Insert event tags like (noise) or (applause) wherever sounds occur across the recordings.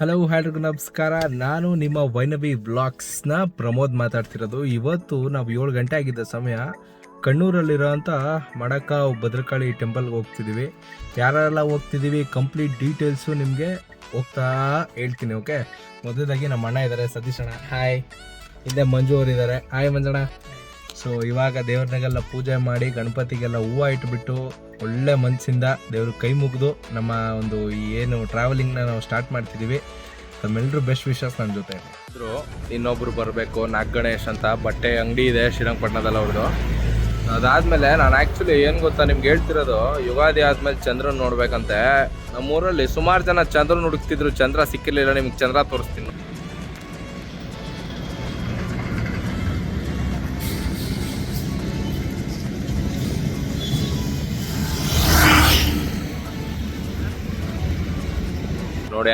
Hello ಎಲ್ರಿಗೂ ನಮಸ್ಕಾರ. ನಾನು ನಿಮ್ಮ ವೈನವಿ ಬ್ಲಾಗ್ಸ್ನ ಪ್ರಮೋದ್ ಮಾತಾಡ್ತಿರೋದು. ಇವತ್ತು ನಾವು ಏಳು ಗಂಟೆ ಆಗಿದ್ದ ಸಮಯ. ಕಣ್ಣೂರಲ್ಲಿರೋಂಥ ಮಡಕ ಭದ್ರಕಾಳಿ ಟೆಂಪಲ್ಗೆ ಹೋಗ್ತಿದ್ದೀವಿ ಯಾರೆಲ್ಲ ಹೋಗ್ತಿದ್ದೀವಿ ಕಂಪ್ಲೀಟ್ ಡೀಟೇಲ್ಸು ನಿಮಗೆ ಹೋಗ್ತಾ ಹೇಳ್ತೀನಿ, ಓಕೆ? ಮೊದಲದಾಗಿ ನಮ್ಮ ಅಣ್ಣ ಇದ್ದಾರೆ ಸತೀಶ್ ಹಾಯ್ ಹಿಂದೆ ಮಂಜು ಅವರಿದ್ದಾರೆ. ಹಾಯ್ ಮಂಜಣ್ಣ. ಸೊ ಇವಾಗ ದೇವ್ರನಾಗೆಲ್ಲ ಪೂಜೆ ಮಾಡಿ ಗಣಪತಿಗೆಲ್ಲ ಹೂವು ಇಟ್ಬಿಟ್ಟು ಒಳ್ಳೆ ಮನಸ್ಸಿಂದ ದೇವ್ರ ಕೈ ಮುಗಿದು ನಮ್ಮ ಒಂದು ಏನು ಟ್ರಾವೆಲಿಂಗ್ನ ನಾವು ಸ್ಟಾರ್ಟ್ ಮಾಡ್ತಿದ್ದೀವಿ ತಮ್ಮೆಲ್ಲರೂ ಬೆಸ್ಟ್ ವಿಶಸ್ ನನ್ನ ಜೊತೆ. ಇದ್ರು ಇನ್ನೊಬ್ರು ಬರಬೇಕು ನಾಗ್ ಗಣೇಶ್ ಅಂತ ಬಟ್ಟೆ ಅಂಗಡಿ ಇದೆ ಶ್ರೀರಂಗಪಟ್ಟಣದಲ್ಲಿ ಅವ್ರದ್ದು ಅದಾದ್ಮೇಲೆ ನಾನು ಆ್ಯಕ್ಚುಲಿ ಏನು ಗೊತ್ತಾ ನಿಮ್ಗೆ ಹೇಳ್ತಿರೋದು, ಯುಗಾದಿ ಆದ್ಮೇಲೆ ಚಂದ್ರನ ನೋಡ್ಬೇಕಂತೆ. ನಮ್ಮೂರಲ್ಲಿ ಸುಮಾರು ಜನ ಚಂದ್ರನ್ ಹುಡುಕ್ತಿದ್ರು, ಚಂದ್ರ ಸಿಕ್ಕಿರಲಿಲ್ಲ, ನಿಮ್ಗೆ ಚಂದ್ರ ತೋರಿಸ್ತೀನಿ.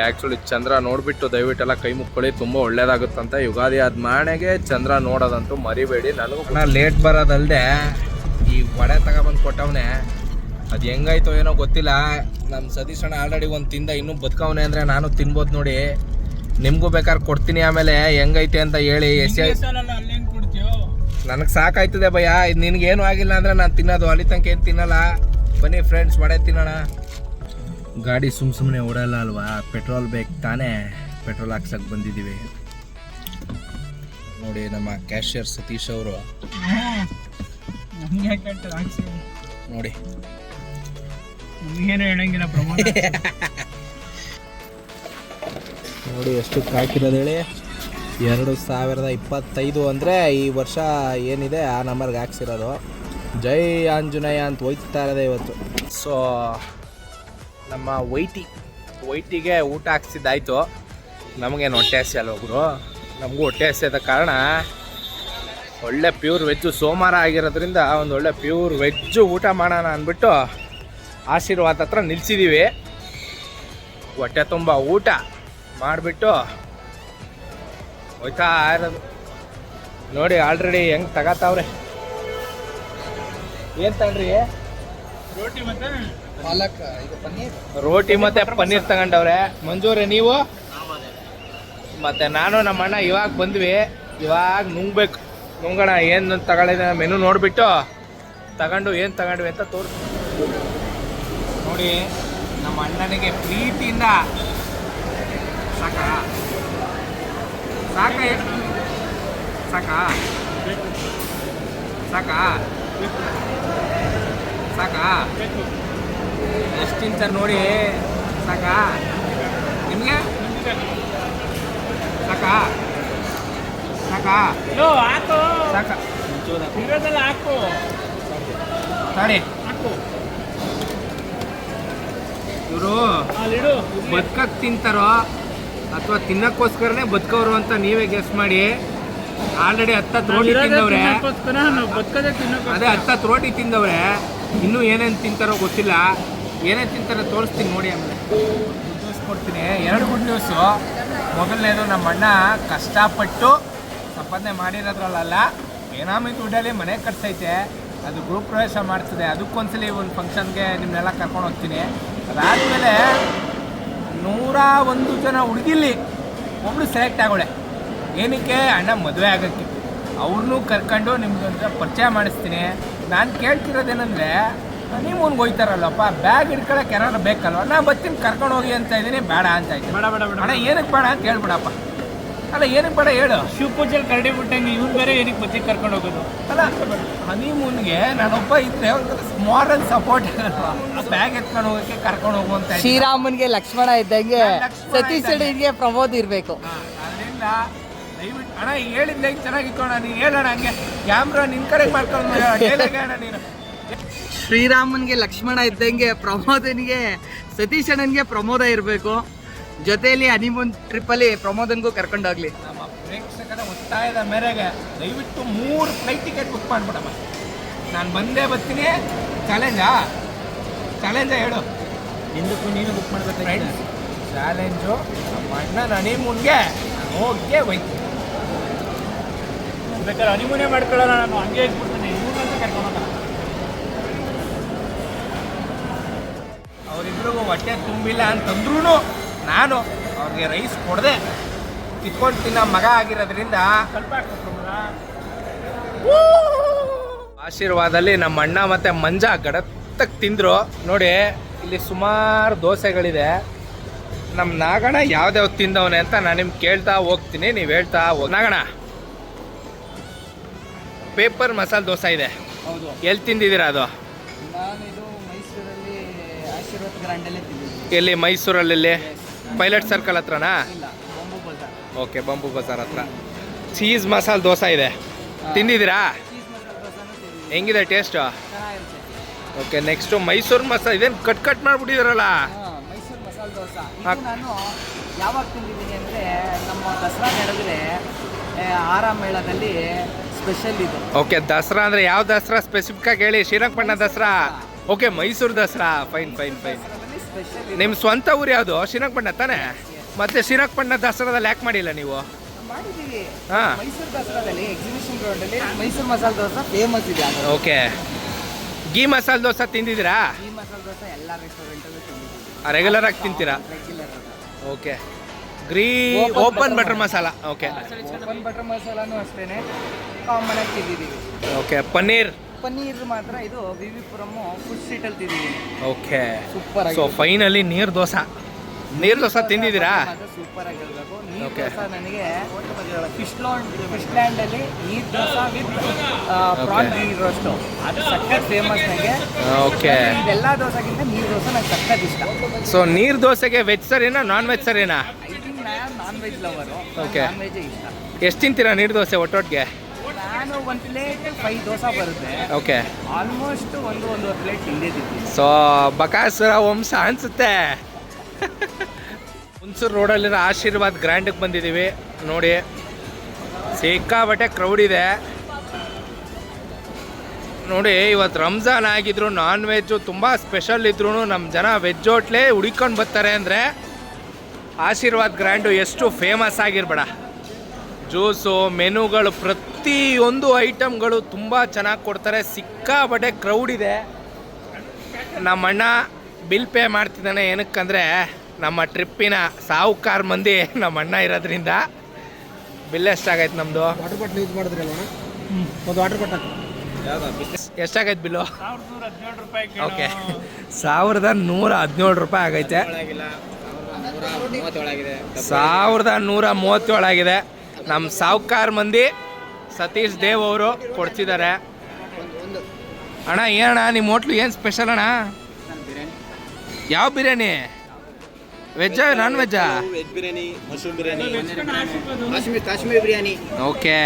ಆ್ಯಕ್ಚುಲಿ ಚಂದ್ರ ನೋಡ್ಬಿಟ್ಟು ದಯವಿಟ್ಟೆಲ್ಲ ಕೈ ಮುಕ್ಕೊಳ್ಳಿ ತುಂಬ ಒಳ್ಳೇದಾಗುತ್ತಂತ. ಯುಗಾದಿ ಆದ ಮಾಣೆಗೆ ಚಂದ್ರ ನೋಡೋದಂತೂ ಮರಿಬೇಡಿ ನನಗೂ ಲೇಟ್ ಬರೋದಲ್ದೆ ಈ ವಡೆ ತಗೊಬಂದು ಕೊಟ್ಟವನೆ ಅದು ಹೆಂಗಾಯ್ತೋ ಏನೋ ಗೊತ್ತಿಲ್ಲ. ನಮ್ಮ ಸತೀಶ್ ಅಣ್ಣ ಆಲ್ರೆಡಿ ಒಂದು ತಿಂದ ಇನ್ನೂ ಬದುಕವನೆ ಅಂದರೆ ನಾನು ತಿನ್ಬೋದು ನೋಡಿ. ನಿಮಗೂ ಬೇಕಾದ್ರೆ ಕೊಡ್ತೀನಿ ಆಮೇಲೆ ಹೆಂಗೈತೆ ಅಂತ ಹೇಳಿ ಎಷ್ಟೇ ನನಗೆ ಸಾಕಾಯ್ತದೆ ಭಯ ಇದು ಏನು ಆಗಿಲ್ಲ ಅಂದರೆ ನಾನು ತಿನ್ನೋದು. ಅಲ್ಲಿ ತನಕ ಏನು ತಿನ್ನಲ್ಲ. ಬನ್ನಿ ಫ್ರೆಂಡ್ಸ್ ವಡೆ ತಿನ್ನೋಣ. ಗಾಡಿ ಸುಮ್ ಸುಮ್ಮನೆ ಓಡಲ್ಲ ಅಲ್ವಾ? ಪೆಟ್ರೋಲ್ ಬೇಕು ತಾನೇ. ಪೆಟ್ರೋಲ್ ಹಾಕ್ಸಕ್ ಬಂದಿದ್ದೀವಿ. ನೋಡಿ ನಮ್ಮ ಕ್ಯಾಶಿಯರ್ ಸತೀಶ್ ಅವರು. ನೋಡಿ. ಹೇಳಂಗಿಲ್ಲ ನೋಡಿ ಎಷ್ಟು ಹಾಕಿರೋದು ಹೇಳಿ. ಎರಡು ಸಾವಿರದ ಇಪ್ಪತ್ತೈದು ಅಂದರೆ ಈ ವರ್ಷ ಏನಿದೆ ಆ ನಂಬರ್ಗೆ ಹಾಕ್ಸಿರೋದು. ಜೈ ಆಂಜನೇಯ ಅಂತ ಹೋಯ್ತಾ ಇರೋದೇ ಇವತ್ತು. ಸೊ ನಮ್ಮ ವೈಟಿ, ವೈಟಿಗೆ ಊಟ ಹಾಕ್ಸಿದ್ದಾಯ್ತು. ನಮಗೇನು ಹೊಟ್ಟೆ ಹಸಿ ಅಲ್ಲ ಒಬ್ಬರು ನಮಗೂ ಹೊಟ್ಟೆ ಹಸಿ ಆದ ಕಾರಣ ಒಳ್ಳೆ ಪ್ಯೂರ್ ವೆಜ್ಜು ಸೋಮವಾರ ಆಗಿರೋದ್ರಿಂದ ಒಂದು ಒಳ್ಳೆ ಪ್ಯೂರ್ ವೆಜ್ಜು ಊಟ ಮಾಡೋಣ ಅಂದ್ಬಿಟ್ಟು ಆಶೀರ್ವಾದ ಹತ್ರ ನಿಲ್ಸಿದ್ದೀವಿ ಹೊಟ್ಟೆ ತುಂಬ ಊಟ ಮಾಡಿಬಿಟ್ಟು ಹೋಯ್ತಾ ಇರೋದು. ನೋಡಿ ಆಲ್ರೆಡಿ ಹೆಂಗೆ ತಗತಾವ್ರೆ? ಏನು ತಗೊಂಡ್ರಿ ರೋಟಿ ಮತ್ತೆ? ಪಾಲಕ್, ಇದು ಪನ್ನೀರ್. ರೋಟಿ ಮತ್ತೆ ಪನ್ನೀರ್ ತಗೊಂಡವ್ರೆ. ಮಂಜೂರೆ, ನೀವು? ಮತ್ತೆ ನಾನು ನಮ್ಮ ಅಣ್ಣ ಇವಾಗ ಬಂದ್ವಿ. ಇವಾಗ ನುಂಗ್ಬೇಕು. ನುಂಗೋಣ, ಏನು ತಗೊಳ್ಳಿದ ಮೆನು ನೋಡಿಬಿಟ್ಟು ತಗೊಂಡು ಏನು ತಗೊಂಡ್ವಿ ಅಂತ ತೋರಿಸ್ ನೋಡಿ, ನಮ್ಮ ಅಣ್ಣನಿಗೆ ಪ್ರೀತಿಯಿಂದ ಸಾಕಾ? ಸಾಕ? ಸಾಕ? ಸಾಕ? ಎಷ್ಟು ತಿಂತಾರೆ ನೋಡಿ ಸಾಕ? ನಿಮಗೆ? ಸಾಕ? ಸಾಕ? ಹಾಕು. ಸಾಕ? ಇರೋದೆಲ್ಲ ಹಾಕು. ತಡಿ. ಹಾಕು. ಇವರು ಬದುಕಕ್ ಬದುಕಕ್ಕೆ ತಿಂತಾರೋ ಅಥವಾ ತಿನ್ನಕ್ಕೋಸ್ಕರನೇ ಬದುಕವ್ರು ಅಂತ ನೀವೇ ಗೆಸ್ ಮಾಡಿ. ಆಲ್ರೆಡಿ ಹತ್ತತ್ತು ರೋಟಿ ತಿಂದವ್ರೆ. ಅದೇ ಹತ್ತತ್ತು ರೋಟಿ ತಿಂದವ್ರೆ. ಇನ್ನೂ ಏನೇನು ತಿಂತಾರೋ ಗೊತ್ತಿಲ್ಲ. ಏನೇನು ತಿಂತಾರೆ ತೋರಿಸ್ತೀನಿ ನೋಡಿ ಆಮೇಲೆ. ಕೊಡ್ತೀನಿ ಎರಡು ಗುಡ್ ನ್ಯೂಸು ಮೊದಲನೇದು ನಮ್ಮ ಅಣ್ಣ ಕಷ್ಟಪಟ್ಟು ಸಂಪಾದನೆ ಮಾಡಿರೋದ್ರಲ್ಲ ಏನಾಮಿ ದುಡ್ಡಲ್ಲಿ ಮನೆ ಕಟ್ಸೈತೆ, ಅದು ಗೃಹ ಪ್ರವೇಶ ಮಾಡ್ತದೆ, ಅದಕ್ಕೊಂದ್ಸಲಿ ಒಂದು ಫಂಕ್ಷನ್ಗೆ ನಿಮ್ಮನ್ನೆಲ್ಲ ಕರ್ಕೊಂಡು ಹೋಗ್ತೀನಿ. ಅದಾದಮೇಲೆ ನೂರ ಒಂದು ಜನ ಹುಡುಗಿಲಿ ಒಬ್ಬಳು ಸೆಲೆಕ್ಟ್ ಆಗೋಳೆ. ಏನಕ್ಕೆ? ಅಣ್ಣ ಮದುವೆ ಆಗೋಕ್ಕೆ. ಅವ್ರನ್ನೂ ಕರ್ಕೊಂಡು ನಿಮ್ಗೆ ಪರಿಚಯ ಮಾಡಿಸ್ತೀನಿ. ನಾನು ಕೇಳ್ತಿರೋದೇನೆಂದರೆ ಹನಿಮೂನ್ಗೆ ಹೋಯ್ತಾರಲ್ಲಪ್ಪ ಬ್ಯಾಗ್ ಹಿಡ್ಕೊಳಕ್ಕೆ ಏನಾದ್ರು ಬೇಕಲ್ವ? ನಾ ಬರ್ತೀನಿ ಕರ್ಕೊಂಡು ಹೋಗಿ ಅಂತ ಇದ್ದೀನಿ ಬೇಡ ಅಂತ ಇದ್ದೀನಿ. ಬೇಡ ಬೇಡ ಬೇಡ. ಅಣ್ಣ ಏನಕ್ಕೆ ಬೇಡ ಅಂತ ಹೇಳ್ಬಿಡಪ್ಪ. ಅಲ್ಲ ಏನಕ್ಕೆ ಬೇಡ ಹೇಳು. ಶಿವ ಪೂಜೆಲಿ ಕರಡಿ ಬಿಟ್ಟಂಗೆ ಇವ್ನು ಬೇರೆ ಏನಕ್ಕೆ ಬತ್ತಿ ಕರ್ಕೊಂಡು ಹೋಗೋದು? ಅಲ್ಲ ಹನಿಮೂನ್ಗೆ ನಾನೊಬ್ಬ ಇದ್ರೆ ಮಾರಲ್ ಸಪೋರ್ಟ್ ಬ್ಯಾಗ್ ಎತ್ಕೊಂಡು ಹೋಗಕ್ಕೆ ಕರ್ಕೊಂಡು ಹೋಗುವಂತ. ಶ್ರೀರಾಮನ್ಗೆ ಲಕ್ಷ್ಮಣ ಇದ್ದಂಗೆ ಸತೀಶ್. ಅಣ್ಣನಿಗೆ ಪ್ರಮೋದ್ ಇರಬೇಕು. ಅದರಿಂದ ದಯವಿಟ್ಟು ಅಣ್ಣ ಹೇಳಿದ್ದೆ ಚೆನ್ನಾಗಿತ್ತು ಅಣ್ಣ. ನೀನು ಹೇಳೋಣ ಹಂಗೆ. ಕ್ಯಾಮ್ರಾ ನಿನ್ ಕಡೆ ಮಾಡ್ಕೊಂಡು ನೀನು. ಶ್ರೀರಾಮನ್ಗೆ ಲಕ್ಷ್ಮಣ ಇದ್ದಂಗೆ ಪ್ರಮೋದನಿಗೆ ಸತೀಶ್ ಅಣ್ಣನ್ಗೆ ಪ್ರಮೋದ ಇರಬೇಕು. ಜೊತೆಯಲ್ಲಿ ಹನಿಮೂನ್ ಟ್ರಿಪ್ಪಲ್ಲಿ ಪ್ರಮೋದನ್ಗೂ ಕರ್ಕೊಂಡೋಗ್ಲಿ ನಮ್ಮ ಪ್ರೇಕ್ಷಕರ ಒತ್ತಾಯದ ಮೇರೆಗೆ ದಯವಿಟ್ಟು ಮೂರು ಫ್ಲೈಟ್ ಟಿಕೆಟ್ ಬುಕ್ ಮಾಡ್ಬಿಡಮ್ಮ. ನಾನು ಬಂದೇ ಬರ್ತೀನಿ. ಚಾಲೆಂಜಾ ಚಾಲೆಂಜಾ ಹೇಳು. ಹಿಂದಕ್ಕೂ ನೀನು ಬುಕ್ ಮಾಡ್ಬೇಕು ಚಾಲೆಂಜು ನಮ್ಮ ಅಣ್ಣ ಹನಿಮೂನ್ಗೆ ಹೋಗಿ ಹೋಗೇ ಹೋಯ್ತೀನಿ. ಬೇಕಾದ್ರೆ ಹನಿಮೂನೇ ಮಾಡ್ಕೊಳ್ಳೋಣ ನಾನು ಹಂಗೆ ಇಟ್ಬಿಡ್ತೀನಿ ಇವ್ನಂತ ಕರ್ಕೊಂಡು ಹೊಟ್ಟೆ ತುಂಬಿಲ್ಲ ಅಂತಂದ್ರೂ ನಾನು ಅವ್ರ ಅವ್ರಿಗೆ ರೈಸ್ ಕೊಡದೆ. ಕಿತ್ಕೊಂಡು ತಿನ್ನೋ ಮಗ ಆಗಿರೋದ್ರಿಂದ ಆಶೀರ್ವಾದಲ್ಲಿ ನಮ್ಮ ಅಣ್ಣ ಮತ್ತೆ ಮಂಜ ಗಡತ್ತಕ್ಕೆ ತಿಂದ್ರು. ನೋಡಿ ಇಲ್ಲಿ ಸುಮಾರು ದೋಸೆಗಳಿದೆ. ನಮ್ಮ ನಾಗಣ ಯಾವ್ದಾವ್ ತಿಂದವನೆ ಅಂತ ನಾನು ನಿಮ್ಗೆ ಕೇಳ್ತಾ ಹೋಗ್ತೀನಿ. ನೀವು ಹೇಳ್ತಾ ಹೋಗಿ ನಾಗಣ ಪೇಪರ್ ಮಸಾಲೆ ದೋಸೆ ಇದೆ. ಹೌದು. ಎಲ್ಲಿ ತಿಂದಿದ್ದೀರಾ ಅದು? ಗ್ರ್ಯಾಂಡಲ್ಲೇ ಎಲ್ಲಿ ಮೈಸೂರಲ್ಲಿ ಪೈಲಟ್ ಸರ್ಕಲ್ ಹತ್ರನಾ? ಓಕೆ ಬಂಬು ಬಜಾರ್ ಹತ್ರ. ಚೀಸ್ ಮಸಾಲೆ ದೋಸೆ ಇದೆ. ತಿಂದಿದ್ದೀರಾ? ಹೆಂಗಿದೆ taste okay next Mysore masala ಇದೇನು ಕಟ್ ಕಟ್ ಮಾಡಿಬಿಟ್ಟಿದಾರಲ್ಲ? ಮೈಸೂರು ಮಸಾಲೆ ದೋಸೆ. ನಾನು ಯಾವಾಗ ತಿಂದಿದ್ದೀನಿ ಅಂದರೆ ನಮ್ಮ ದಸರಾ ನಡೆದ್ರೆ ಆರಾಮ್ ಮೇಳದಲ್ಲಿ ಸ್ಪೆಷಲ್ ಇದೆ. ಓಕೆ ದಸರಾ ಅಂದರೆ ಯಾವ ದಸರಾ? ಸ್ಪೆಸಿಫಿಕ್ ಆಗಿ ಹೇಳಿ. Srirangapatna Dasara. Okay Mysore Dasara. Fine fine fine ನಿಮ್ಮ ಸ್ವಂತ ಊರು ಯಾವುದು? ಶ್ರೀರಂಗಪಟ್ಟಣ ತಾನೇ? ಮತ್ತೆ ಶ್ರೀರಂಗಪಟ್ಟಣ ದಸರಾದಲ್ಲಿ ಯಾಕೆ ಮಾಡಿಲ್ಲ ನೀವು? ಮಾಡಿದ್ದೀವಿ ಹಾ. ಮೈಸೂರು ದಸರಾದಲ್ಲಿ ಎಕ್ಸಿಬಿಷನ್ ಗ್ರೌಂಡಲ್ಲಿ ಮೈಸೂರು ಮಸಾಲೆ ದೋಸೆ ಫೇಮಸ್ ಇದೆ ಅದು ಓಕೆ. ಗೀ ಮಸಾಲೆ ದೋಸೆ ತಿಂದಿದ್ದೀರಾ? ಈ ಮಸಾಲೆ ದೋಸೆ ಎಲ್ಲ ರೆಸ್ಟೋರೆಂಟಲ್ಲೂ ತಿಂದಿದ್ದೀವಿ. ರೆಗ್ಯುಲರ್ ಆಗಿ ತಿಂತೀರಾ? Regular okay. Green open butter masala. Okay. Open butter ಮಸಾಲಾನು ಅಷ್ಟೇನೆ. ಕಾಮನ್ ಆಗಿ ತಿಂದಿದ್ದೀವಿ. ಓಕೆ ಪನ್ನೀರ್. ಪನ್ನೀರ್ ಮಾತ್ರ ಇದು ವಿ ವಿ ಪುರಮ್ಮು ಫುಡ್ ಸ್ಟ್ರೀಟಲ್ಲಿ ತಿಂದಿದ್ದೀನಿ okay super so finally neer dosa. ನೀರು ದೋಸೆ ತಿಂದಿದ್ದೀರಾ? ಸೂಪರ್ ಆಗಿರ್ಬೇಕು. ನೀರ್ Okay. ದೋಸೆ ನನಗೆ ಫಿಶ್ ಲ್ಯಾಂಡ್ ಫಿಶ್ ಅಲ್ಲಿ neer dosa with prawn Okay. Roast ಅದು ಸಖತ್ ಫೇಮಸ್ ನನಗೆ ಓಕೆ ಇದೆಲ್ಲ ದೋಸೆಗಿಂತ ನೀರ್ ದೋಸೆ ನಂಗೆ ಸಖತ್ ಇಷ್ಟ. ಸೊ ನೀರು ದೋಸೆಗೆ ವೆಜ್ ಸರಿನಾ ನಾನ್ ವೆಜ್ ಸರಿನಾ ಐ ಥಿಂಕ್ ನಾನು ನಾನ್ ವೆಜ್ ಲವರು ಓಕೆ ನಾನ್ ಇಷ್ಟ. ಎಷ್ಟು ತಿಂತೀರಾ ನೀರು ದೋಸೆ ಒಟ್ಟೊಟ್ಟಿಗೆ ನಾನು ಒಂದು ಪ್ಲೇಟ್ ಫೈವ್ ದೋಸೆ ಬರುತ್ತೆ. ಓಕೆ ಆಲ್ಮೋಸ್ಟ್ ಒಂದು ಒಂದು ಪ್ಲೇಟ್ ತಿಂದಿದ್ದೀನಿ ಸೊ ಬಕಾಸುರ ವಂಶ ಅನ್ಸುತ್ತೆ. (laughs) ಹುಣಸೂರು ರೋಡಲ್ಲಿರೋ ಆಶೀರ್ವಾದ್ ಗ್ರ್ಯಾಂಡಿಗೆ ಬಂದಿದ್ದೀವಿ ನೋಡಿ ಸಿಕ್ಕಾಬಟ್ಟೆ ಕ್ರೌಡ್ ಇದೆ. ನೋಡಿ ಇವತ್ತು ರಂಜಾನ್ ಆಗಿದ್ರು ನಾನ್ ವೆಜ್ಜು ತುಂಬ ಸ್ಪೆಷಲ್ ಇದ್ರೂ ನಮ್ಮ ಜನ ವೆಜ್ ಹೋಟ್ಲೇ ಹುಡಿಕೊಂಡು ಬರ್ತಾರೆ ಅಂದರೆ ಆಶೀರ್ವಾದ್ ಗ್ರ್ಯಾಂಡು ಎಷ್ಟು ಫೇಮಸ್ ಆಗಿರ್ಬೇಡ. ಜ್ಯೂಸು ಮೆನುಗಳು ಪ್ರತಿಯೊಂದು ಐಟಮ್ಗಳು ತುಂಬ ಚೆನ್ನಾಗಿ ಕೊಡ್ತಾರೆ. ಸಿಕ್ಕಾಬಟ್ಟೆ ಕ್ರೌಡ್ ಇದೆ. ನಮ್ಮ ಅಣ್ಣ ಬಿಲ್ ಪೇ ಮಾಡ್ತಿದ್ದಾನೆ. ಏನಕ್ಕಂದರೆ ನಮ್ಮ ಟ್ರಿಪ್ಪಿನ ಸಾಹುಕಾರ ಮಂದಿ ನಮ್ಮ ಅಣ್ಣ ಇರೋದ್ರಿಂದ ಬಿಲ್ ಎಷ್ಟಾಗೈತೆ ನಮ್ಮದು ವಾಟರ್ ಬಾಟ್ಲ್ ಯೂಸ್ ಮಾಡಿದ್ರಲ್ಲ ಒಂದು ವಾಟರ್ ಬಾಟಲ್ ಎಷ್ಟಾಗೈತೆ ಬಿಲ್ಲು ಸಾವಿರದ ನೂರ ಹದಿನೇಳು ರೂಪಾಯಿ ಓಕೆ ಸಾವಿರದ ನೂರ ಹದಿನೇಳು ರೂಪಾಯಿ ಆಗೈತೆ. ಸಾವಿರದ ನೂರ ಮೂವತ್ತೇಳು ಆಗಿದೆ ನಮ್ಮ ಸಾಹುಕಾರ ಮಂದಿ ಸತೀಶ್ ದೇವ್ ಅವರು ಕೊಡ್ತಿದ್ದಾರೆ ಅಣ್ಣ, ಏನಣ್ಣ ನಿಮ್ಮ ಹೋಟ್ಲು ಏನು ಸ್ಪೆಷಲ್ ಅಣ್ಣ? ಯಾವ ಬಿರಿಯಾನಿ? ವೆಜ್ಜಾ ನಾನ್ ವೆಜ್ಜಾ ವೆಜ್ ಬಿರಿಯಾನಿ ಬಿರಿಯಾನಿ ಬಿರಿಯಾನಿ ಓಕೆ.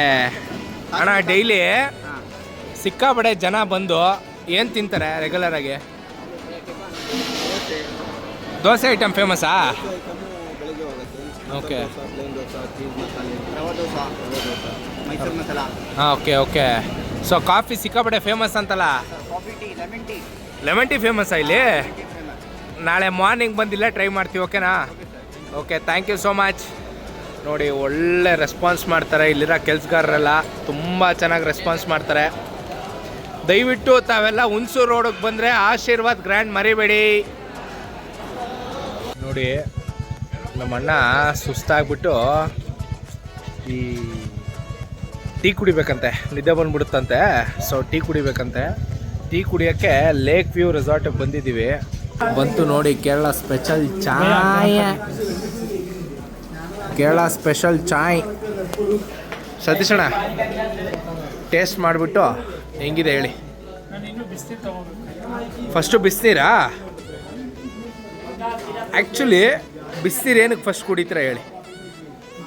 ಅಣ್ಣ ಡೈಲಿ ಸಿಕ್ಕಾಪಡೆ ಜನ ಬಂದು ಏನು ತಿಂತಾರೆ ರೆಗ್ಯುಲರ್ ಆಗಿ? ದೋಸೆ ಐಟಮ್ ಫೇಮಸ್ಸಾ ಓಕೆ. ಹಾಂ ಓಕೆ ಓಕೆ. ಸೊ ಕಾಫಿ ಸಿಕ್ಕಾಪಟ್ಟೆ ಫೇಮಸ್ ಅಂತಲ್ಲ? ಲೆಮನ್ ಟೀ ಲೆಮನ್ ಟೀ ಫೇಮಸ್ಸಾ ಇಲ್ಲಿ? ನಾಳೆ ಮಾರ್ನಿಂಗ್ ಬಂದಿಲ್ಲ ಟ್ರೈ ಮಾಡ್ತೀವಿ ಓಕೆನಾ okay thank you so much ನೋಡಿ ಒಳ್ಳೆ ರೆಸ್ಪಾನ್ಸ್ ಮಾಡ್ತಾರೆ ಇಲ್ಲಿರೋ ಕೆಲಸಗಾರರೆಲ್ಲ. ತುಂಬ ಚೆನ್ನಾಗಿ ರೆಸ್ಪಾನ್ಸ್ ಮಾಡ್ತಾರೆ. ದಯವಿಟ್ಟು ತಾವೆಲ್ಲ ಹುಣಸೂರು ರೋಡಿಗೆ ಬಂದರೆ ಆಶೀರ್ವಾದ್ ಗ್ರ್ಯಾಂಡ್ ಮರಿಬೇಡಿ. ನೋಡಿ ನಮ್ಮ ಅಣ್ಣ ಸುಸ್ತಾಗ್ಬಿಟ್ಟು ಈ ಟೀ ಕುಡಿಬೇಕಂತೆ, ನಿದ್ದೆ ಬಂದ್ಬಿಡುತ್ತಂತೆ. ಸೊ ಟೀ ಕುಡಿಬೇಕಂತೆ. ಟೀ ಕುಡಿಯೋಕ್ಕೆ ಲೇಕ್ ವ್ಯೂ ರೆಸಾರ್ಟಿಗೆ ಬಂದಿದ್ದೀವಿ. ಬಂತು ನೋಡಿ ಕೇರಳ ಸ್ಪೆಷಲ್ ಚಾಯ್. ಕೇರಳ ಸ್ಪೆಷಲ್ ಚಾಯ್. ಸತೀಶಣ್ಣ ಟೇಸ್ಟ್ ಮಾಡಿಬಿಟ್ಟು ಹೆಂಗಿದೆ ಹೇಳಿ? ಫಸ್ಟು ಬಿಸಿನೀರಾ? ಆ್ಯಕ್ಚುಲಿ ಬಿಸಿನೀರು ಏನಕ್ಕೆ ಫಸ್ಟ್ ಕುಡಿತೀರಾ ಹೇಳಿ?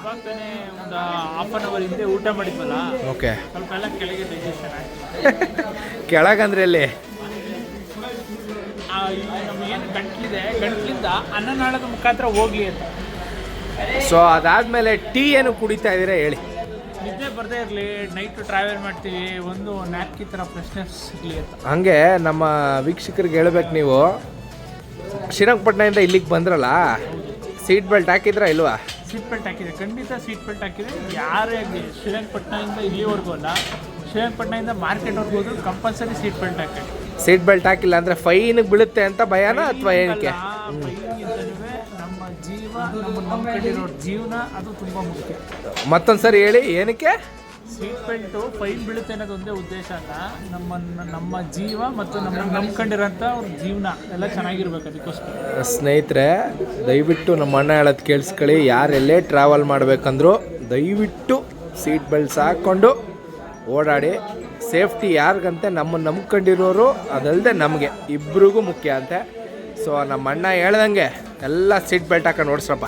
ಇವಾಗ ತಾನೇ ಒಂದು ಹಾಫ್ ಅನ್ ಅವರ್ ಹಿಂದೆ ಊಟ ಮಾಡಿದ್ವಲ್ಲ? ಓಕೆ ಸ್ವಲ್ಪ ಎಲ್ಲ ಕೆಳಗೆ ಡೈಜೆಷನ್ (laughs) ಕೆಳಗಂದ್ರೆ ಎಲ್ಲಿ? ನಮಗೇನು ಗಂಟ್ಲಿದೆ? ಗಂಟ್ಲಿಂದ ಅನ್ನನಾಳದ ಮುಖಾಂತರ ಹೋಗ್ಲಿ ಅಂತ. ಸೊ ಅದಾದ್ಮೇಲೆ ಟೀ ಏನು ಕುಡಿತಾ ಇದ್ದೀರಾ ಹೇಳಿ. ನಿದ್ದೆ ಬರದೇ ಇರಲಿ ನೈಟ್ ಟ್ರಾವೆಲ್ ಮಾಡ್ತೀವಿ ಒಂದು ನ್ಯಾಪ್ಕಿ ಥರ ಫ್ರೆಶ್ನೆಸ್ ಸಿಗಲಿ ಅಂತ. ಹಂಗೆ ನಮ್ಮ ವೀಕ್ಷಕರಿಗೆ ಹೇಳ್ಬೇಕು ನೀವು. ಶ್ರೀರಂಗಪಟ್ಟಣದಿಂದ ಇಲ್ಲಿಗೆ ಬಂದ್ರಲ್ಲ? ಸೀಟ್ ಬೆಲ್ಟ್ ಹಾಕಿದ್ರಾ ಇಲ್ವಾ? ಸೀಟ್ ಬೆಲ್ಟ್ ಹಾಕಿದೆ. ಖಂಡಿತ ಸೀಟ್ ಬೆಲ್ಟ್ ಹಾಕಿದೆ. ಯಾರೇ ಆಗಲಿ ಶ್ರೀರಂಗಪಟ್ಟಣದಿಂದ ಇಲ್ಲಿವರೆಗೂ ಅಲ್ಲ ಶ್ರೀರಂಗಪಟ್ಟಣದಿಂದ ಮಾರ್ಕೆಟ್ವರೆಗೂ ಹೋದ್ರು ಕಂಪಲ್ಸರಿ ಸೀಟ್ ಬೆಲ್ಟ್ ಹಾಕಿ. ಸೀಟ್ ಬೆಲ್ಟ್ ಹಾಕಿಲ್ಲ ಅಂದ್ರೆ ಫೈನ್ ಬೀಳುತ್ತೆ ಅಂತ ಭಯನ ಅಥವಾ ಏನಕ್ಕೆ? ನಮ್ಮ ಜೀವ ನಮ್ಮ ಜೀವನ ಅದು ತುಂಬಾ ಮುಖ್ಯ. ಮತ್ತೊಂದ್ಸರಿ ಹೇಳಿ ಏನಕ್ಕೆ? ಬೆಲ್ಟು ಫೈನ್ ಬೀಳುತ್ತೆ ಅನ್ನೋದು ಒಂದೇ ಉದ್ದೇಶ ಅಲ್ಲ. ನಮ್ಮ ನಮ್ಮ ಜೀವ ಮತ್ತು ನಮ್ಮ ನಂಬ್ಕೊಂಡಿರೋಂಥ ಅವ್ರ ಜೀವನ ಎಲ್ಲ ಚೆನ್ನಾಗಿರ್ಬೇಕು ಅದಕ್ಕೋಸ್ಕರ. ಸ್ನೇಹಿತರೆ, ದಯವಿಟ್ಟು ನಮ್ಮ ಅಣ್ಣ ಹೇಳೋದು ಕೇಳಿಸ್ಕೊಳ್ಳಿ. ಯಾರೆಲ್ಲೇ ಟ್ರಾವೆಲ್ ಮಾಡಬೇಕಂದ್ರೂ ದಯವಿಟ್ಟು ಸೀಟ್ ಬೆಲ್ಟ್ಸ್ ಹಾಕ್ಕೊಂಡು ಓಡಾಡಿ. ಸೇಫ್ಟಿ ಯಾರಿಗಂತೆ ನಮ್ಮನ್ನು ನಂಬ್ಕೊಂಡಿರೋರು ಅದಲ್ಲದೆ ನಮಗೆ ಇಬ್ಬರಿಗೂ ಮುಖ್ಯ ಅಂತೆ. ಸೊ ನಮ್ಮ ಅಣ್ಣ ಹೇಳ್ದಂಗೆ ಎಲ್ಲ ಸೀಟ್ ಬೆಲ್ಟ್ ಹಾಕೊಂಡು ಓಡಿಸ್ರಪ್ಪ.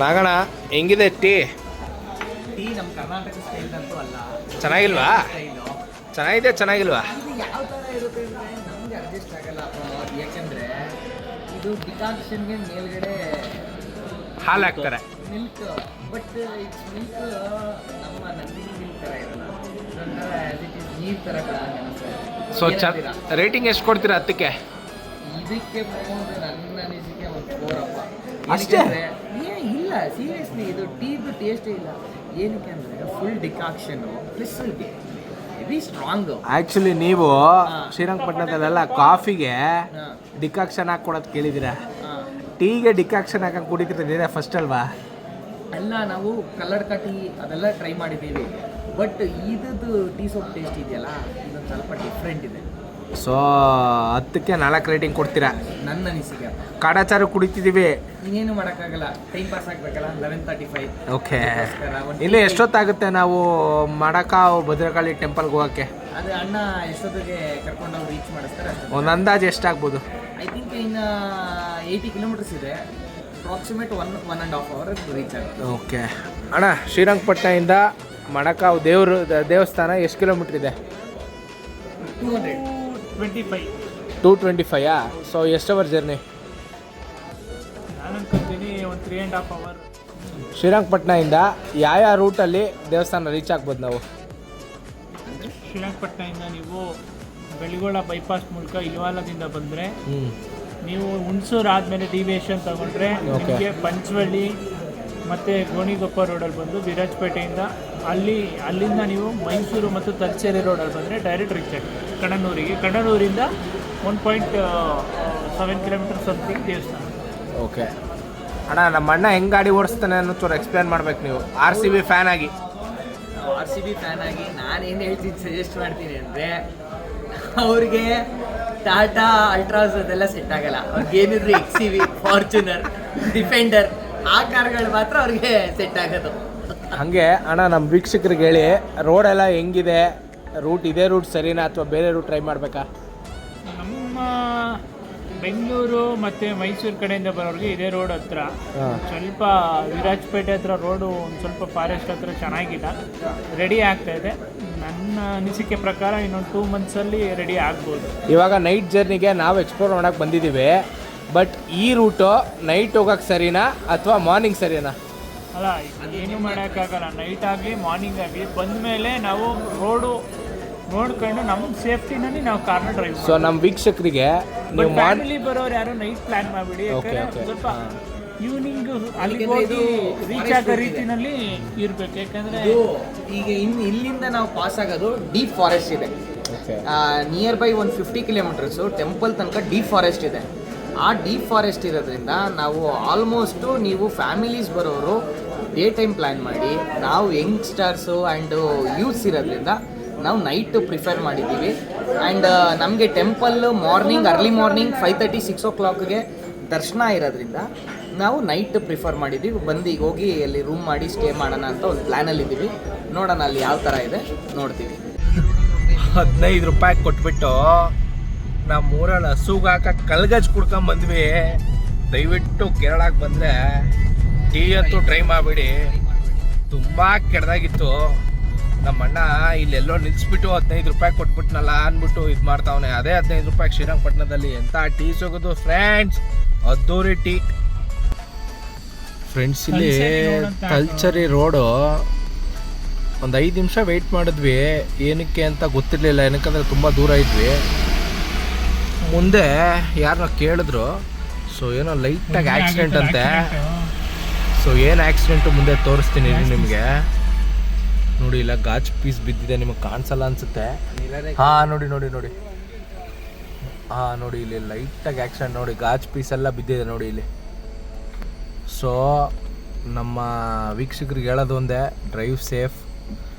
ನಾಗಣ ಹೆಂಗಿದೆ ಟೀ? ಟೀ ನಮ್ಮ ಕರ್ನಾಟಕ ಸ್ಟೈಲ್ ಅಂತೂ ಅಲ್ಲ. ಚೆನ್ನಾಗಿಲ್ವಾ? ಚೆನ್ನಾಗಿದೆ ಚೆನ್ನಾಗಿಲ್ವಾ? ಯಾವ ಥರ ಇರುತ್ತೆ ಅಂದರೆ ನಮಗೆ ಅಡ್ಜಸ್ಟ್ ಆಗಲ್ಲ ಯಾಕೆಂದರೆ ಇದು ಡಿಕಾಕ್ಷನ್ಗೆ ಮೇಲ್ಗಡೆ ಹಾಲು ಹಾಕ್ತಾರೆ. ಮಿಲ್ಕ್ ಬಟ್ ಇಟ್ಸ್ ಮಿಲ್ಕ್ ನಮ್ಮ ನಂದಿನಿ ಮಿಲ್ಕ್ ಥರ ಇರಲ್ಲ. ಇದೊಂಥರ ಆ್ಯಸ್ ಇಟ್ ಇಸ್ ನೀರು ಥರ ಅನಿಸ್ತದೆ ಸೊ ಚ ರೇಟಿಂಗ್ ಎಷ್ಟು ಕೊಡ್ತೀರಾ ಹತ್ತಕ್ಕೆ? ಇದಕ್ಕೆ ನನ್ನ ಅನಿಸಿಕೆ ಒಂದು ಫೋರಪ್ಪ ಅಷ್ಟೇ? ಸೀರಿಯಸ್ಲಿ ಇದು ಟೀದು ಟೇಸ್ಟೇ ಇಲ್ಲ. ಏನಕ್ಕೆ ಅಂದರೆ full decoction plus heavy strong actually ನೀವು. ಶ್ರೀರಂಗಪಟ್ಟಣದಲ್ಲೆಲ್ಲ ಕಾಫಿಗೆ ಡಿಕಾಕ್ಷನ್ ಹಾಕಿ ಕೊಡೋದು ಕೇಳಿದ್ದೀರಾ? ಟೀಗೆ ಡಿಕಾಕ್ಷನ್ ಹಾಕಂಗೆ ಕುಡಿತಿರೋದಿದೆ ಫಸ್ಟ್ ಅಲ್ವಾ? ಎಲ್ಲ ನಾವು ಕಲ್ಲಡ್ಕ ಟೀ ಅದೆಲ್ಲ ಟ್ರೈ ಮಾಡಿದ್ದೀವಿ. ಬಟ್ ಇದ್ದು ಟೀ ಸೋಪ್ ಟೇಸ್ಟ್ ಇದೆಯಲ್ಲ ಇದೊಂದು ಸ್ವಲ್ಪ ಡಿಫ್ರೆಂಟ್ ಇದೆ. ಸೊ ಹತ್ತಕ್ಕೆ ನಾಲ್ಕು ರೇಟಿಂಗ್ ಕೊಡ್ತೀರಾ? ನನ್ನ ಅನಿಸಿಕೆ. ಕಾಡಾಚಾರ ಕುಡಿತಿದ್ದೀವಿ. ಇನ್ನೇನು ಮಾಡೋಕ್ಕಾಗಲ್ಲ. ಟೈಮ್ ಪಾಸ್ ಆಗಬೇಕಲ್ಲ ಲೆವೆನ್ ತರ್ಟಿ ಫೈವ್ ಓಕೆ ಇಲ್ಲಿ ಎಷ್ಟೊತ್ತಾಗುತ್ತೆ ನಾವು ಮಡಕ ಭದ್ರಕಾಳಿ ಟೆಂಪಲ್ಗೆ ಹೋಗೋಕ್ಕೆ ಅದು ಅಣ್ಣ ಎಷ್ಟೊತ್ತಿಗೆ ಕರ್ಕೊಂಡು ರೀಚ್ ಮಾಡಿಸ್ತಾರೆ ಒಂದು ಅಂದಾಜು ಎಷ್ಟಾಗ್ಬೋದು? ಐ ಥಿಂಕ್ ಇನ್ನು ಏಯ್ಟಿ ಕಿಲೋಮೀಟರ್ಸ್ ಇದೆ. Approximate one one and half hour reach ಆಗುತ್ತೆ. ಓಕೆ ಅಣ್ಣ ಶ್ರೀರಂಗಪಟ್ಟಣದಿಂದ ಮಡಕಾವ್ ದೇವರು ದೇವಸ್ಥಾನ ಎಷ್ಟು ಕಿಲೋಮೀಟ್ರ್ ಇದೆ? Two hundred twenty five two twenty five so ಎಷ್ಟು ಅವರ್ ಜರ್ನಿ ನಾನು ಅನ್ಕೊಂತೀನಿ ಒಂದು ತ್ರೀ ಆ್ಯಂಡ್ ಹಾಫ್ ಅವರ್ ಶ್ರೀರಂಗಪಟ್ಟಣದಿಂದ ಯಾವ ಯಾವ ರೂಟಲ್ಲಿ ದೇವಸ್ಥಾನ ರೀಚ್ ಆಗ್ಬೋದು ನಾವು? ಶ್ರೀರಂಗಪಟ್ಟಣದಿಂದ ನೀವು ಬೆಳಿಗೊಳ ಬೈಪಾಸ್ ಮೂಲಕ ಇಲ್ವಾಲದಿಂದ ಬಂದರೆ ನೀವು ಹುಣಸೂರು ಆದಮೇಲೆ ಡಿವಿಯೇಷನ್ ತಗೊಂಡ್ರೆ. ನಿಮಗೆ ಪಂಚವಳ್ಳಿ ಮತ್ತು ಗೋಣಿಗೊಪ್ಪ ರೋಡಲ್ಲಿ ಬಂದು ವಿರಾಜಪೇಟೆಯಿಂದ ಅಲ್ಲಿ ಅಲ್ಲಿಂದ ನೀವು ಮೈಸೂರು ಮತ್ತು ತರ್ಚೇರಿ ರೋಡಲ್ಲಿ ಬಂದರೆ ಡೈರೆಕ್ಟ್ ರೀಚ್ ಆಗ್ತದೆ ಕಣ್ಣನೂರಿಗೆ. ಕಣ್ಣನೂರಿಂದ one point seven kilometre something ದೇವಸ್ಥಾನ. ಓಕೆ. ಅಣ್ಣ ನಮ್ಮ ಅಣ್ಣ ಹೆಂಗೆ ಗಾಡಿ ಓಡಿಸ್ತಾನೆ ಅನ್ನೋ ಚೂರು ಎಕ್ಸ್ಪ್ಲೇನ್ ಮಾಡ್ಬೇಕು ನೀವು. ಆರ್ ಸಿ ಬಿ ಫ್ಯಾನ್ ಆಗಿ. ಆರ್ ಸಿ ಬಿ ಫ್ಯಾನ್ ಆಗಿ ನಾನು ಏನು ಹೇಳ್ತೀನಿ ಸಜೆಸ್ಟ್ ಮಾಡ್ತೀನಿ ಅಂದರೆ ಅವ್ರಿಗೆ ಟಾಟಾ ಅಲ್ಟ್ರಾಸ್ ಅದೆಲ್ಲ ಸೆಟ್ ಆಗಲ್ಲ. ಅವ್ರಿಗೆ ಏನಿದ್ರು X C V Fortuner Defender ಆ ಕಾರ್ಗಳು ಮಾತ್ರ ಅವ್ರಿಗೆ ಸೆಟ್ ಆಗೋದು. ಹಾಗೆ ಅಣ್ಣ ನಮ್ಮ ವೀಕ್ಷಕರಿಗೆ ಹೇಳಿ ರೋಡೆಲ್ಲ ಹೆಂಗಿದೆ? ರೂಟ್ ಇದೇ ರೂಟ್ ಸರಿನಾ ಅಥವಾ ಬೇರೆ ರೂಟ್ ಟ್ರೈ ಮಾಡಬೇಕಾ? ನಮ್ಮ ಬೆಂಗಳೂರು ಮತ್ತು ಮೈಸೂರು ಕಡೆಯಿಂದ ಬರೋರಿಗೆ ಇದೇ ರೋಡ್ ಹತ್ರ. ಸ್ವಲ್ಪ ವಿರಾಜಪೇಟೆ ಹತ್ರ ರೋಡು ಒಂದು ಸ್ವಲ್ಪ ಫಾರೆಸ್ಟ್ ಹತ್ರ ಚೆನ್ನಾಗಿಲ್ಲ. ರೆಡಿ ಆಗ್ತಾ ಇದೆ. ನನ್ನ ಅನಿಸಿಕೆ ಪ್ರಕಾರ ಇನ್ನೊಂದು ಟೂ ಮಂತ್ಸಲ್ಲಿ ರೆಡಿ ಆಗ್ಬೋದು. ಇವಾಗ ನೈಟ್ ಜರ್ನಿಗೆ ನಾವು ಎಕ್ಸ್ಪ್ಲೋರ್ ಮಾಡೋಕ್ಕೆ ಬಂದಿದ್ದೀವಿ. ಬಟ್ ಈ ರೂಟು ನೈಟ್ ಹೋಗೋಕೆ ಸರಿನಾ ಅಥವಾ ಮಾರ್ನಿಂಗ್ ಸರಿನಾ? ಅಲ್ಲ ಏನು ಮಾಡೋಕ್ಕಾಗಲ್ಲ. ನೈಟ್ ಆಗಲಿ ಮಾರ್ನಿಂಗ್ ಆಗಲಿ ಬಂದಮೇಲೆ ನಾವು ರೋಡು ನೋಡ್ಕೊಂಡು ನಮ್ಮ ಸೇಫ್ಟಿನಲ್ಲಿ ನಾವು ಕಾರ್ನ ಡ್ರೈವ್ ಸೊ ನಮ್ಮ ವೀಕ್ಷಕರಿಗೆ ನೀವು ಫ್ಯಾಮಿಲಿ ಬರೋರು ಯಾರು ನೈಟ್ ಪ್ಲಾನ್ ಮಾಡಿಬಿಡಿ ಸ್ವಲ್ಪ ಈವ್ನಿಂಗ್ ಅಲ್ಲಿ ಹೋಗಿ ರೀಚ್ ಆಗೋ. ರೀತಿನಲ್ಲಿ ಇರ್ಬೇಕು. ಯಾಕಂದ್ರೆ ಈಗ ಇನ್ನು ಇಲ್ಲಿಂದ ನಾವು ಪಾಸ್ ಆಗೋದು ಡೀಪ್ ಫಾರೆಸ್ಟ್ ಇದೆ. ನಿಯರ್ ಬೈ ಒಂದು ಫಿಫ್ಟಿ ಕಿಲೋಮೀಟರ್ಸು ಟೆಂಪಲ್ ತನಕ ಡೀಪ್ ಫಾರೆಸ್ಟ್ ಇದೆ. ಆ ಡೀಪ್ ಫಾರೆಸ್ಟ್ ಇರೋದ್ರಿಂದ ನಾವು ಆಲ್ಮೋಸ್ಟು ನೀವು ಫ್ಯಾಮಿಲೀಸ್ ಬರೋರು ಡೇ ಟೈಮ್ ಪ್ಲ್ಯಾನ್ ಮಾಡಿ, ನಾವು ಯಂಗ್ಸ್ಟರ್ಸು ಆ್ಯಂಡ್ ಯೂತ್ಸ್ ಇರೋದ್ರಿಂದ ನಾವು ನೈಟ್ ಪ್ರಿಫರ್ ಮಾಡಿದ್ದೀವಿ. ಆ್ಯಂಡ್ ನಮಗೆ temple morning, early morning five thirty six o ಕ್ಲಾಕ್ಗೆ ದರ್ಶನ ಇರೋದ್ರಿಂದ ನಾವು ನೈಟ್ ಪ್ರಿಫರ್ ಮಾಡಿದ್ದೀವಿ. ಬಂದು ಈಗ ಹೋಗಿ ಅಲ್ಲಿ ರೂಮ್ ಮಾಡಿ ಸ್ಟೇ ಮಾಡೋಣ ಅಂತ ಒಂದು ಪ್ಲ್ಯಾನಲ್ಲಿ ಇದ್ದೀವಿ. ನೋಡೋಣ ಅಲ್ಲಿ ಯಾವ ಥರ ಇದೆ, ನೋಡ್ತೀವಿ. ಹದಿನೈದು ರೂಪಾಯಿ ಕೊಟ್ಬಿಟ್ಟು ನಮ್ಮ ಊರಲ್ಲಿ ಹಸುಗಾಕ ಕಲ್ಗಜ್ ಕುಡ್ಕೊಂಬಂದ್ವಿ ದಯವಿಟ್ಟು ಕೇರಳಕ್ಕೆ ಬಂದರೆ ಟೀ ಅಂತೂ ಟ್ರೈ ಮಾಡಬೇಡಿ. ತುಂಬ ಕೆಡ್ದಾಗಿತ್ತು. ನಮ್ಮ ಅಣ್ಣ ಇಲ್ಲೆಲ್ಲೋ ನಿಲ್ಲಿಸ್ಬಿಟ್ಟು ಹದಿನೈದು ರೂಪಾಯಿ ಕೊಟ್ಬಿಟ್ನಲ್ಲ ಅಂದ್ಬಿಟ್ಟು ಇದು ಮಾಡ್ತಾವನೆ. ಅದೇ ಹದಿನೈದು ರೂಪಾಯಿ ಶ್ರೀರಂಗಪಟ್ಟಣದಲ್ಲಿ ಎಂಥ ಟೀ ಸಿಗೋದು ಫ್ರೆಂಡ್ಸ್ ಅದ್ದೂರಿ ಟೀ. ಫ್ರೆಂಡ್ಸ್ ಇಲ್ಲಿ ಕಲ್ಚರಿ ರೋಡು ಒಂದು ಐದು ನಿಮಿಷ ವೆಯ್ಟ್ ಮಾಡಿದ್ವಿ. ಏನಕ್ಕೆ ಅಂತ ಗೊತ್ತಿರಲಿಲ್ಲ. ಏನಕ್ಕಂದ್ರೆ ತುಂಬ ದೂರ ಇದ್ವಿ. ಮುಂದೆ ಯಾರನ್ನ ಕೇಳಿದ್ರು. ಸೊ ಏನೋ ಲೈಟಾಗಿ ಆಕ್ಸಿಡೆಂಟ್ ಅಂತೆ. ಸೊ ಏನು ಆಕ್ಸಿಡೆಂಟು ಮುಂದೆ ತೋರಿಸ್ತೀನಿ ನಿಮಗೆ? ನೋಡಿ ಇಲ್ಲ ಗಾಜ್ ಪೀಸ್ ಬಿದ್ದಿದೆ ನಿಮಗೆ ಕಾಣಿಸಲ್ಲ ಅನ್ಸುತ್ತೆ. ಹಾ ನೋಡಿ ನೋಡಿ ನೋಡಿ. ಹಾಂ ನೋಡಿ ಇಲ್ಲಿ ಲೈಟಾಗಿ ಆಕ್ಸಿಡೆಂಟ್ ನೋಡಿ ಗಾಜ್ ಪೀಸ್ ಎಲ್ಲ ಬಿದ್ದಿದೆ ನೋಡಿ ಇಲ್ಲಿ. ಸೊ ನಮ್ಮ ವೀಕ್ಷಕರಿಗೆ ಹೇಳೋದು ಒಂದೇ ಡ್ರೈವ್ ಸೇಫ್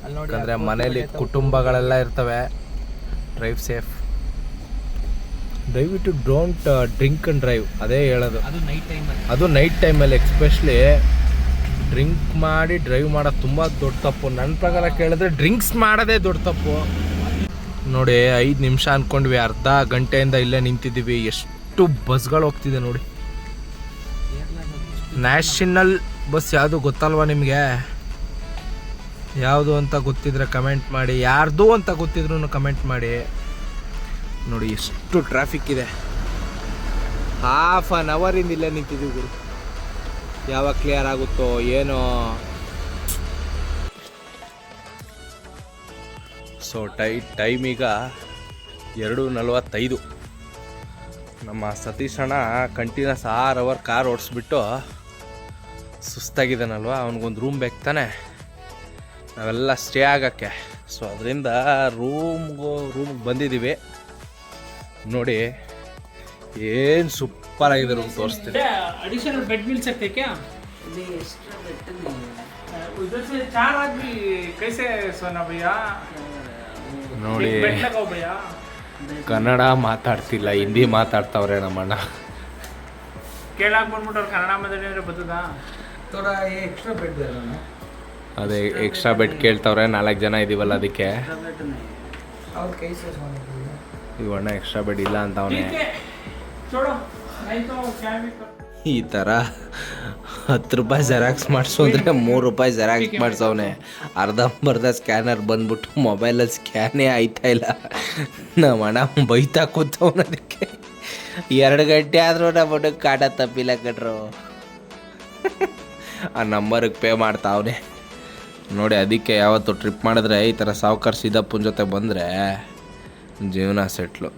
ಯಾಕಂದರೆ ಮನೇಲಿ ಕುಟುಂಬಗಳೆಲ್ಲ ಇರ್ತವೆ. ಡ್ರೈವ್ ಸೇಫ್ ದಯವಿಟ್ಟು ಡೋಂಟ್ ಡ್ರಿಂಕ್ ಅಂಡ್ ಡ್ರೈವ್ ಅದೇ ಹೇಳೋದು. ಅದು ನೈಟ್ ಟೈಮಲ್ಲಿ ಅದು ನೈಟ್ ಟೈಮಲ್ಲಿ ಎಕ್ಸ್ಪೆಷಲಿ ಡ್ರಿಂಕ್ ಮಾಡಿ, ಡ್ರೈವ್ ಮಾಡೋದು ತುಂಬ ದೊಡ್ಡ ತಪ್ಪು. ನನ್ನ ಪ್ರಕಾರ ಕೇಳಿದ್ರೆ ಡ್ರಿಂಕ್ಸ್ ಮಾಡೋದೇ ದೊಡ್ಡ ತಪ್ಪು. ನೋಡಿ, ಐದು ನಿಮಿಷ ಅಂದ್ಕೊಂಡ್ವಿ ಅರ್ಧ ಗಂಟೆಯಿಂದ ಇಲ್ಲೇ ನಿಂತಿದ್ದೀವಿ. ಎಷ್ಟು ಬಸ್ಗಳು ಹೋಗ್ತಿದೆ ನೋಡಿ. ನ್ಯಾಷನಲ್ ಬಸ್ ಯಾವುದು ಗೊತ್ತಲ್ವಾ ನಿಮಗೆ? ಯಾವುದು ಅಂತ ಗೊತ್ತಿದ್ರೆ ಕಮೆಂಟ್ ಮಾಡಿ, ಯಾರ್ದು ಅಂತ ಗೊತ್ತಿದ್ರು ಕಮೆಂಟ್ ಮಾಡಿ. ನೋಡಿ, ಎಷ್ಟು ಟ್ರಾಫಿಕ್ ಇದೆ. ಹಾಫ್ ಆನ್ ಅವರಿಂದ ಇಲ್ಲೇ ನಿಂತಿದ್ದೀವಿ ಗುರು. ಯಾವಾಗ ಕ್ಲಿಯರ್ ಆಗುತ್ತೋ ಏನೋ. ಸೊ ಟೈ, ಟೈಮ್ ಈಗ ಎರಡು ನಲವತ್ತೈದು. ನಮ್ಮ ಸತೀಶ್ ಅಣ್ಣ ಕಂಟಿನ್ಯೂಸ್ ಆರು ಅವರ್ ಕಾರ್ ಓಡಿಸ್ಬಿಟ್ಟು ಸುಸ್ತಾಗಿದ್ದಾನಲ್ವ? ಅವ್ನಿಗೊಂದು ರೂಮ್ ಬೇಕು ತಾನೆ. ನಾವೆಲ್ಲ ಸ್ಟೇ ಆಗೋಕ್ಕೆ. ಸೊ ಅದರಿಂದ ರೂಮ್ಗೂ ರೂಮ್ಗೆ ಬಂದಿದ್ದೀವಿ. ನೋಡಿ, ಏನು ಸೂಪರ್ ಆಗಿದೆ ರೂಮ್ ತೋರಿಸ್ತೀನಿ अडिशनल बेड मिल सकते हैं क्या उधर से चार आदमी कैसे सोना भैया ನೋಡಿ एक बेड लगाओ भैया ಕನ್ನಡ ಮಾತಾಡ್ತಿಲ್ಲ ಹಿಂದಿ ಮಾತಾಡ್ತಾವ್ರೆ ನಮ್ಮಣ್ಣ ಕೇಳಾಕ್ ಬಂದ್ಬಿಟ್ಟು ಅವ್ರು ಕನ್ನಡ ಮಾತಾಡಿದ್ರೆ ಬರ್ತದಾ ಥೋಡಾ ಎಕ್ಸ್ಟ್ರಾ ಬೆಡ್ ಅದೇ ಎಕ್ಸ್ಟ್ರಾ ಬೆಡ್ ಕೇಳ್ತಾವ್ರೆ ನಾಲ್ಕು ಜನ ಇದೀವಲ್ಲ ಅದಕ್ಕೆ ಅವ್ರ ಕೈ ಸೇ ಇವ್ ಅಣ್ಣ ಎಕ್ಸ್ಟ್ರಾ ಬೆಡ್ ಇಲ್ಲ ಅಂತ ಅವನೇ ठीक है छोड़ो नहीं तो क्या भी कर ಈ ಥರ ಹತ್ತು ರೂಪಾಯಿ ಜೆರಾಕ್ಸ್ ಮಾಡಿಸು ಅಂದರೆ ಮೂರು ರೂಪಾಯಿ ಜೆರಾಕ್ಸ್ ಮಾಡಿಸವನೆ. ಅರ್ಧಂಬರ್ಧ ಸ್ಕ್ಯಾನರ್ ಬಂದ್ಬಿಟ್ಟು ಮೊಬೈಲಲ್ಲಿ ಸ್ಕ್ಯಾನೇ ಆಯ್ತಾ ಇಲ್ಲ. ನಮ್ಮ ಅಣ್ಣ ಬೈತಾ ಕೂತವನ ಅದಕ್ಕೆ. ಎರಡು ಗಂಟೆ ಆದರೂ ನಮ್ಮ ಹುಡುಗ ಕಾಟ ತಪ್ಪಿಲ್ಲ ಕಟ್ರು ಆ ನಂಬರಿಗೆ ಪೇ ಮಾಡ್ತಾವನೆ. ನೋಡಿ ಅದಕ್ಕೆ ಯಾವತ್ತು ಟ್ರಿಪ್ ಮಾಡಿದ್ರೆ ಈ ಥರ ಸಾವುಕಾರ ಸಿದ್ದಪ್ಪನ ಜೊತೆ ಬಂದರೆ ಜೀವನ ಸೆಟ್ಲು.